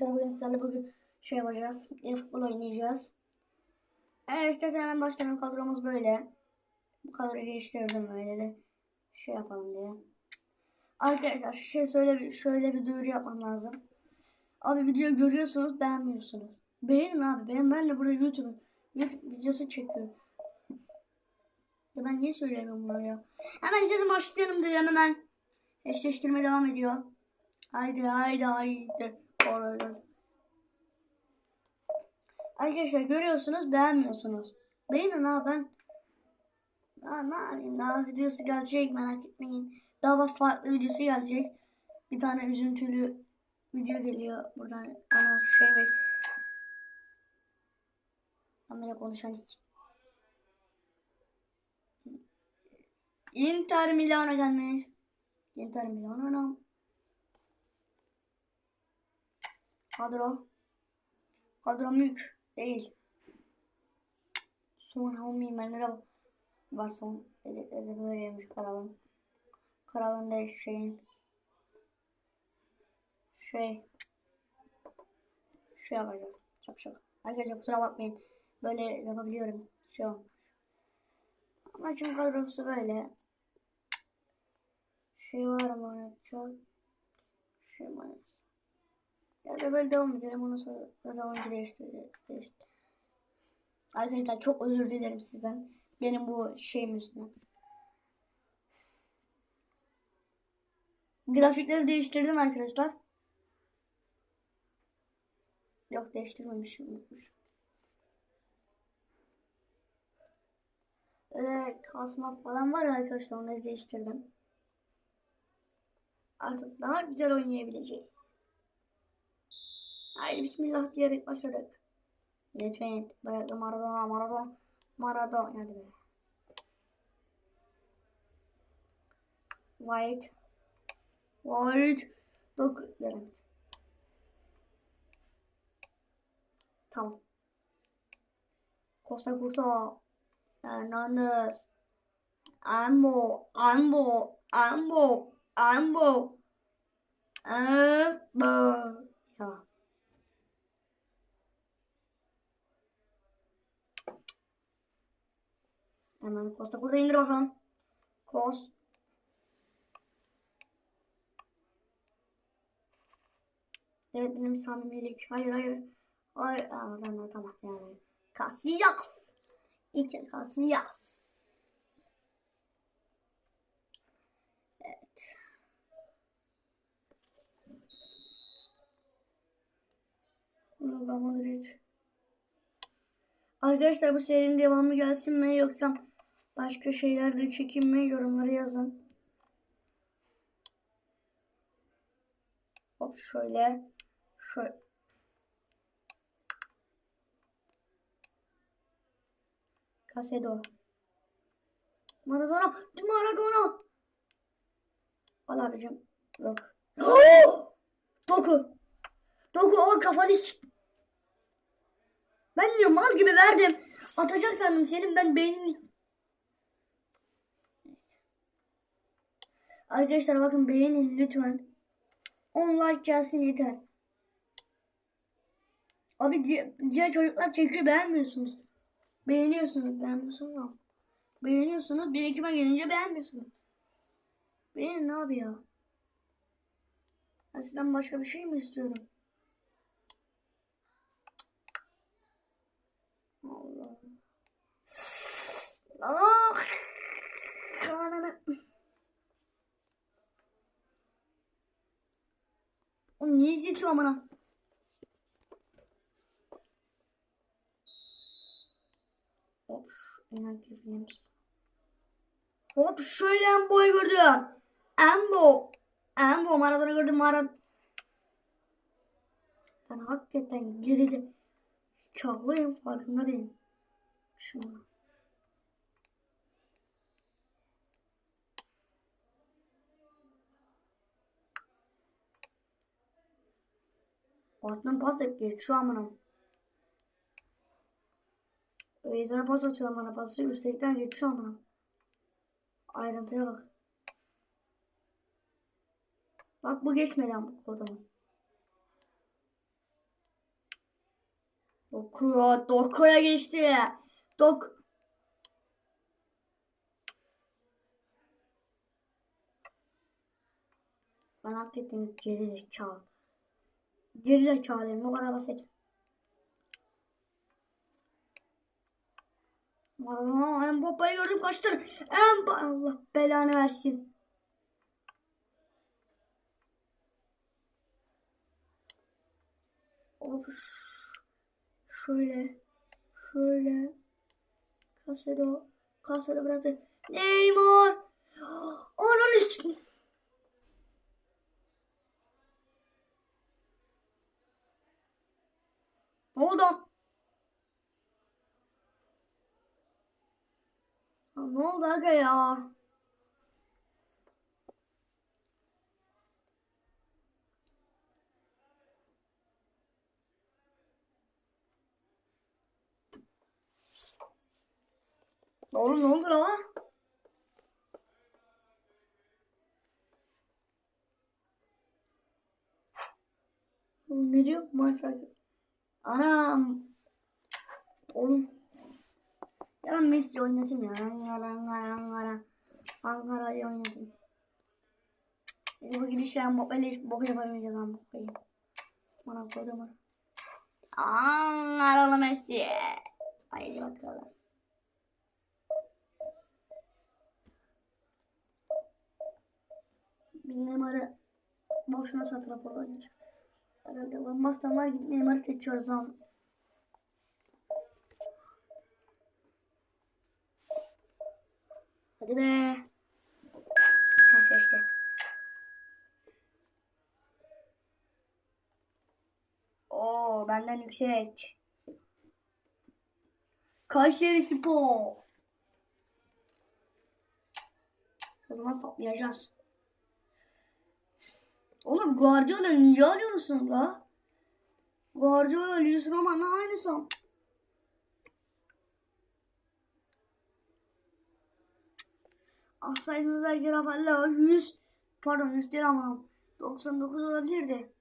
Arkadaşlar bugün sizlerle bugün şey yapacağız. E, futbol oynayacağız. Evet işte hemen başlayalım. Kadromuz böyle. Bu kadroyu değiştirdim böyle de şey yapalım diye. Arkadaşlar şey söyle şöyle bir duyuru yapmam lazım. Abi video görüyorsunuz beğenmiyorsunuz. Beğenin abi. Beğen ben de burada YouTube YouTube videosu çekiyorum. Ya ben niye söylemiyorum bunları ya? Hemen size başlayalım diyorum hemen. Eşleştirme devam ediyor. Haydi haydi haydi. Orada. Arkadaşlar görüyorsunuz beğenmiyorsunuz. Beğenin ha ben. Daha ne yapayım daha videosu gelecek merak etmeyin. Daha farklı videosu gelecek. Bir tane üzüntülü video geliyor. Buradan anons şey ve kamera konuşan Inter Milan'a gelmiş. Inter Milan'a Kadro. Kadro mülk değil. Son home menlere var son. Editleri böyleymiş karavan. Karavan da şeyin. Şey. Şey yapacağız. Çok çok. Arkadaşlar kusura bakmayın. Böyle yapabiliyorum. Şu an. Ama çünkü kadrosu böyle. Şey var mı? Çok. Şey maalesef. Ya böyle devam edelim. Ondan sonra da oyuncu. Arkadaşlar çok özür dilerim sizden. Benim bu şeyim yüzünden. Grafikleri değiştirdim arkadaşlar. Yok değiştirmemişim. Unutmuşum. Öyle kasma falan var arkadaşlar onları değiştirdim. Artık daha güzel oynayabileceğiz. Haydi bismillah diyerek başladık. Lütfen bayraklı Maradona Maradona Maradona hadi be. White White Dok veremedim. Tamam. Costa Curta Hernandez Ambo Ambo Ambo Ambo Ambo ya Hemen Costa Curta indir bakalım. Kos. Evet benim samimilik. Hayır hayır. Hayır. Aa, tamam tamam yani. Casillas. İlker Casillas. Evet. Luka Modric. Arkadaşlar bu serinin devamı gelsin mi yoksa başka şeyler de çekin mi yorumlara yazın. Hop şöyle. Şöyle. Casedo. Maradona. Maradona. Al abicim. Yok. Doku. Doku o kafanı sik. Ben diyor mal gibi verdim. Atacak sandım senin ben beynini. Arkadaşlar bakın beğenin lütfen. 10 like gelsin yeter. Abi diğer, diğer çocuklar çekiyor beğenmiyorsunuz. Beğeniyorsunuz beğenmiyorsunuz. Beğeniyorsunuz bir ekime gelince beğenmiyorsunuz. Beğenin abi ya. Ben sizden başka bir şey mi istiyorum? Allah. Ah! Kanını. Oğlum niye izletiyor amına? Hop. Enerji films. Hop şöyle Embo'yu gördüm. Embo. Embo Maradona gördüm Maradona. Ben hakikaten geride çağlayım farkında değilim. Şuna. Ortadan pas da geçiyor amına. Beyza'ya pas atıyor bana pası üstlükten geçiyor amına. Ayrıntıya bak. Bak bu geçmedi ama bu kodumu. Doku, Doku'ya geçti. Dok. Ben hak ettim geri zekalı. Geri zekalıyım o kadar basit. En Mbappe'yi gördüm kaçtır. En Allah belanı versin. Of. Şöyle. Şöyle. Casero. Casero bıraktı. Neymar. Ananı Ne oldu? Ya Ne oldu aga ya? Oğlum ne oldu lan? Ne diyor? Maç Anam. Oğlum. Ya ben Messi oynatayım ya. Ankara, Ankara, Ankara. Ankara'yı oynatayım. Biz bu gidişle Mbappe'yle hiç bok yapamayacağız ama Mbappe'yi. Bana koydum. Ankaralı Messi. Haydi bakalım. Bir Neymar'ı boşuna orada oynayacak. Herhalde Van Basten var gidip Neymar'ı seçiyoruz ama. Hadi be. Ha seçti. Oo benden yüksek. Kayseri Spor. O zaman toplayacağız. Oğlum Guardiola niye alıyorsun la? Guardiola ama ne aynısı. Alsaydınız belki Rafael'le 100 pardon 100 değil ama 99 olabilirdi.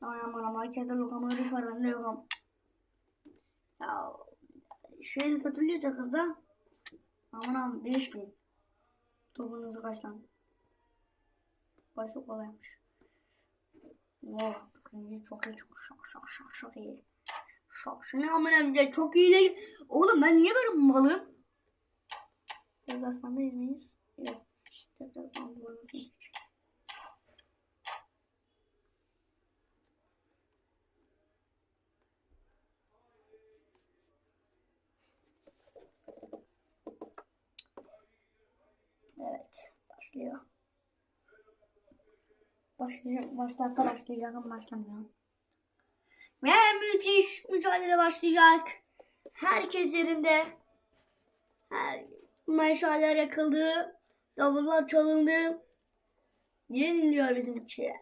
Ay aman ama markette lokamayı var bende yok ama. Ya şeyde satılıyor Çakır'da. Aman aman 5000. Topunuzu kaç lan? Baş çok kolaymış. Oh, iyi, çok iyi, çok çok çok çok çok iyi. Çok şunu aman amca çok iyi değil. Oğlum ben niye böyle malım? Deplasmandayız mıyız? Yok. Deplasmandayız. Evet. Başlıyor. Başlayacak. Başlarsa başlayacak ama başlamıyor. Ve müthiş mücadele başlayacak. Herkes yerinde. Her meşaller yakıldı. Davullar çalındı. Yeniliyor bizimki.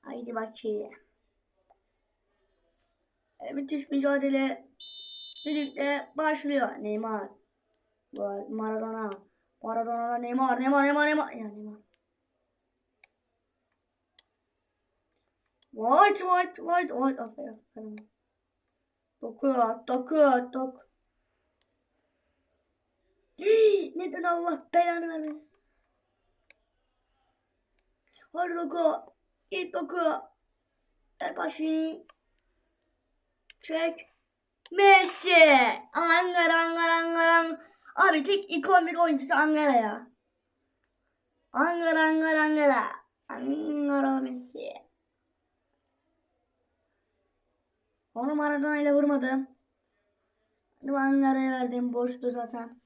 Haydi bakayım. E, müthiş mücadele birlikte başlıyor. Neymar. Maradona. Maradona Neymar, Neymar, Neymar, Neymar. Ya Neymar. White, white, white, white. Aferin, aferin. Doku, doku, dok. Neden Allah belanı vermesin? Hadi doku. Git doku. Ver başı. Çek. Messi. Ankara, Ankara, Ankara. Abi tek ikon bir oyuncusu Ankara ya. Ankara, Ankara, Ankara. Ankara Messi. Onu Maradona ile vurmadım. Hadi Ankara'ya verdim. Boştu zaten.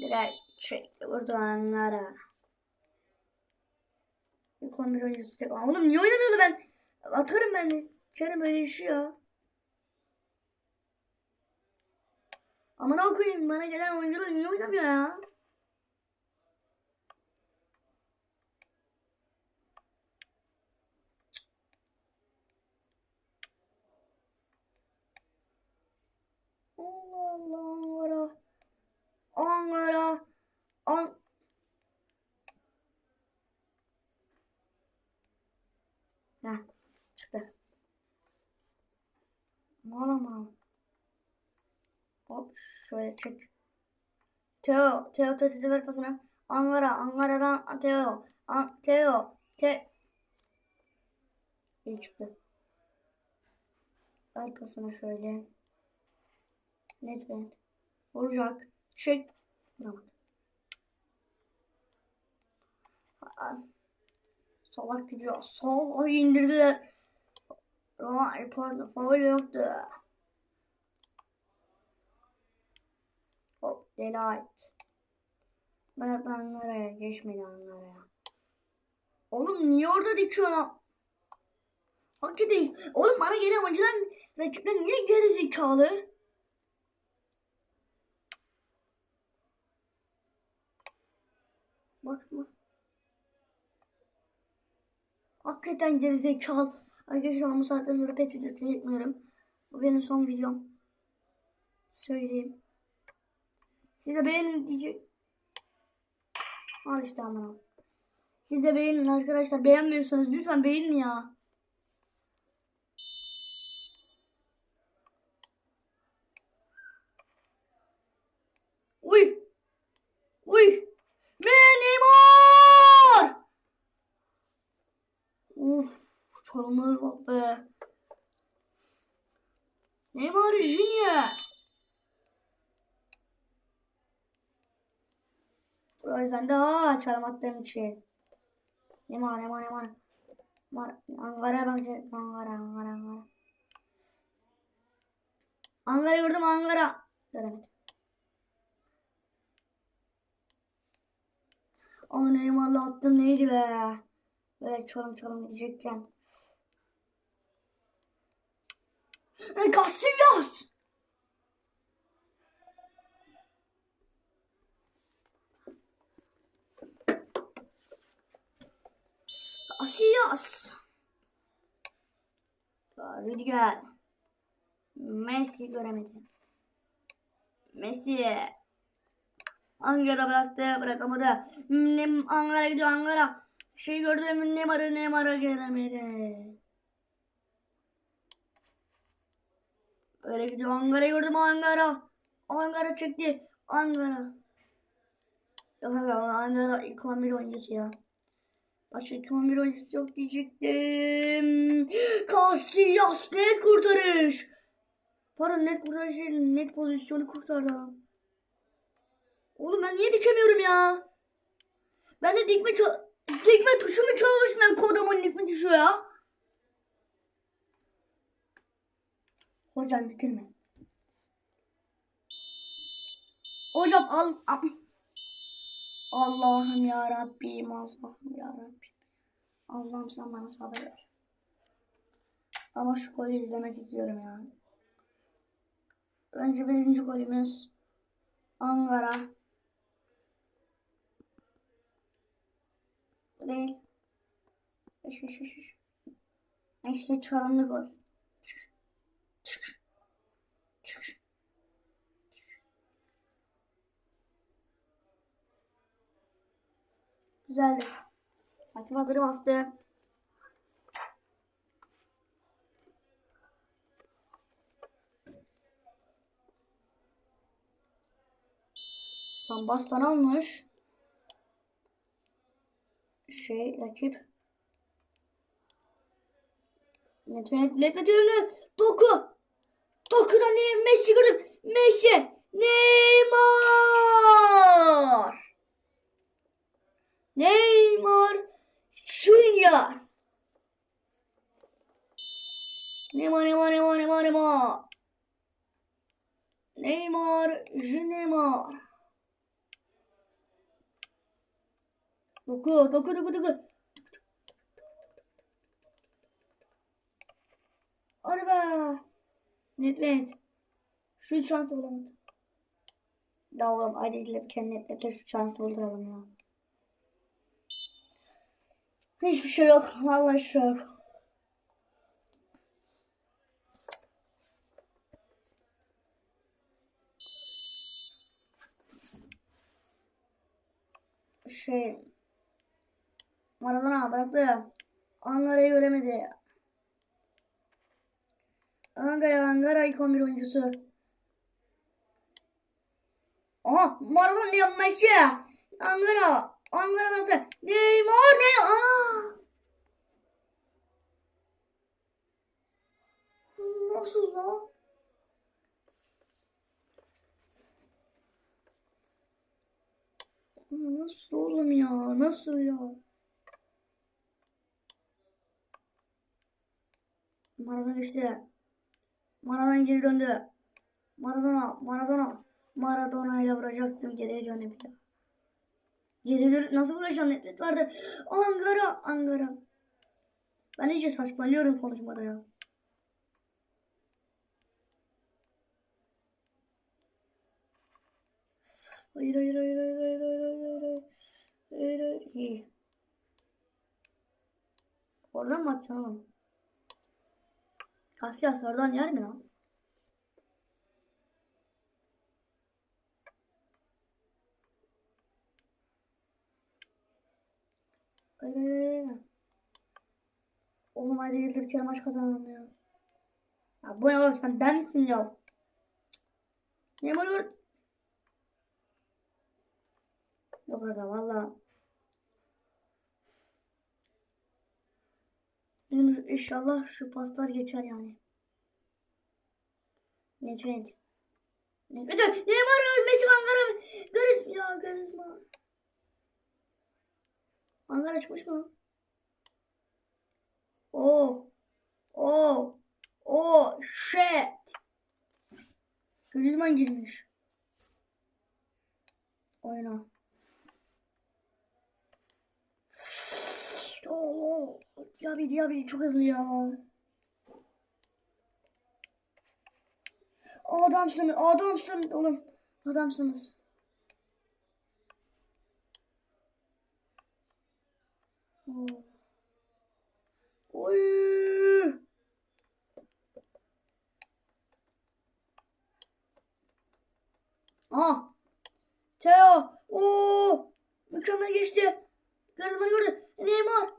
Direkt çekti. Vurdu Ankara. İkon bir oyuncusu tek. Oğlum niye oynamıyordu ben? Atarım ben. Şöyle böyle işi ya. Amına koyayım bana gelen oyuncular niye oynamıyor ya? Allah Allah Ankara. Ankara. An Heh. Çıktı. Mala mala. Şöyle çek. Teo, Teo, Teo ver pasını. Ankara, Ankara'dan Teo. An Teo, Te. İyi çıktı. Ver pasını şöyle. Net net. Vuracak. Çek. Vuramadı. Salak gidiyor. Sol ay indirdiler. Roma pardon faul yoktu. Hop delight. Ben Ankara'ya geçmedi Ankara'ya. Oğlum niye orada dikiyorsun? Hakikaten. Oğlum bana gelen oyuncular rakipler niye gerizekalı? Bakma. Hakikaten gerizekalı. Arkadaşlar bu saatten sonra pet videosu çekmiyorum. Bu benim son videom. Söyleyeyim. Siz de beğenin diyecek. Al işte ama. Siz de beğenin arkadaşlar. Beğenmiyorsanız lütfen beğenin ya. Uy. Uy. Neymar! Uf, çalımları bak be. Neymar Junior. O yüzden daha çalım attığım için. Neymar, Neymar, Neymar. Neymar, Ankara bence. Ankara, Ankara, Ankara. Ankara gördüm, Ankara. Göremedim. Ama Neymar'la attım neydi be? Böyle çalım çalım gidecekken. Casillas! Casillas! Rüdiger. Messi göremedi. Messi. Ankara bıraktı bırakamadı. Nem Ankara gidiyor Ankara. Şey gördüm Neymar'ı Neymar'ı gelemedi. Öyle gidiyor Ankara gördüm Ankara. Ankara çekti. Ankara. Yok abi Ankara ilk 11 oyuncusu ya. Başka ilk 11 oyuncusu yok diyecektim. Casillas net kurtarış. Pardon net kurtarış değil, net pozisyonu kurtardı. Oğlum ben niye dikemiyorum ya? Ben de dikme dikme tuşu mu çalışmıyor kodumun dikme tuşu ya? Hocam bitirme. Hocam al. al. Allah'ım ya Rabbim Allah'ım ya Rabbim. Allah'ım sen bana sabır ver. Ama şu golü izlemek istiyorum ya. Önce birinci golümüz Ankara. Değil. Üş üş üş. İşte çalımlı gol. Güzeldi. Hakim hazırı bastı. Tam baston almış. Şey rakip. Net net net net Doku. Doku'dan Messi gördüm. Messi. Neymar. Neymar Junior. Neymar Neymar Neymar Neymar Neymar. Neymar Junior. Doku, doku, doku, doku. Araba. Net net. Şu şansı bulamadım. Ya oğlum hadi gidip kendi netle şu şansı bulduralım ya. Hiçbir şey yok. Vallahi şey yok. Şey Maradona bıraktı. Ankara'yı göremedi. Ankara Ankara ilk 11 oyuncusu. Aha Maradona diyor Messi. Ankara. Ankara nasıl? Neymar ne? Aa. Nasıl lan? Nasıl oğlum ya? Nasıl ya? Maradona işte. Maradona geri döndü. Maradona, Maradona. Maradona ile vuracaktım geriye dönüp ya. Dönüp nasıl vuracağım nefret vardı. Ankara, Ankara. Ben iyice saçmalıyorum konuşmada ya. Hayır hayır hayır hayır hayır hayır hayır hayır hayır hayır İyi. Oradan mı atacaksın oğlum? Casillas oradan yer mi lan? Hayır. Oğlum hadi yılda bir kere maç kazanalım ya. Ya bu ne oğlum sen ben misin ya? Ne var Yok aga valla. Bizim inşallah şu paslar geçer yani. Ne trend? Ne de ne var ya Messi Ankara Garis ya Garisma. Ankara çıkmış mı? Oh. Oh. Oh shit. Griezmann girmiş. Oyna. Oo, Diaby Diaby çok hızlı ya. Adamsın, adamsın oğlum. Adamsınız. Oy. Ah. Teo. Oo. Mükemmel geçti. Griezmann gördü. Neymar.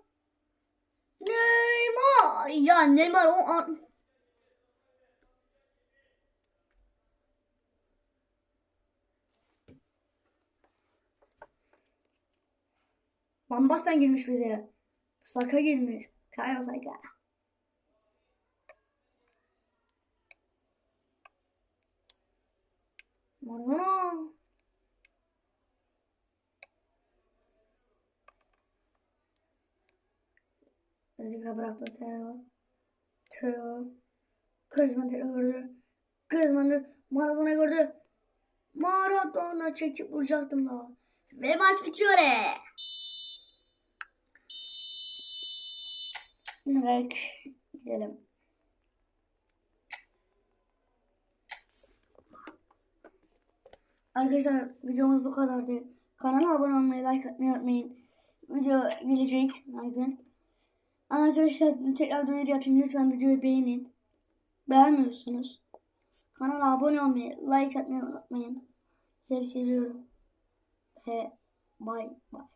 Neymar. Ya Neymar o an... Bambastan girmiş bize. Saka girmiş. Kayo Saka. Maradona. Rüdiger bıraktı Teo. Teo. Griezmann Teo gördü. Griezmann de Maradona gördü. Maradona çekip vuracaktım daha. Ve maç bitiyor. E. Direkt gidelim. Arkadaşlar videomuz bu kadardı. Kanala abone olmayı, like atmayı unutmayın. Video gelecek her gün. Arkadaşlar tekrar duyuru yapayım. Lütfen videoyu beğenin. Beğenmiyorsunuz. Kanala abone olmayı, like atmayı unutmayın. Sizleri seviyorum. Ve bye bye.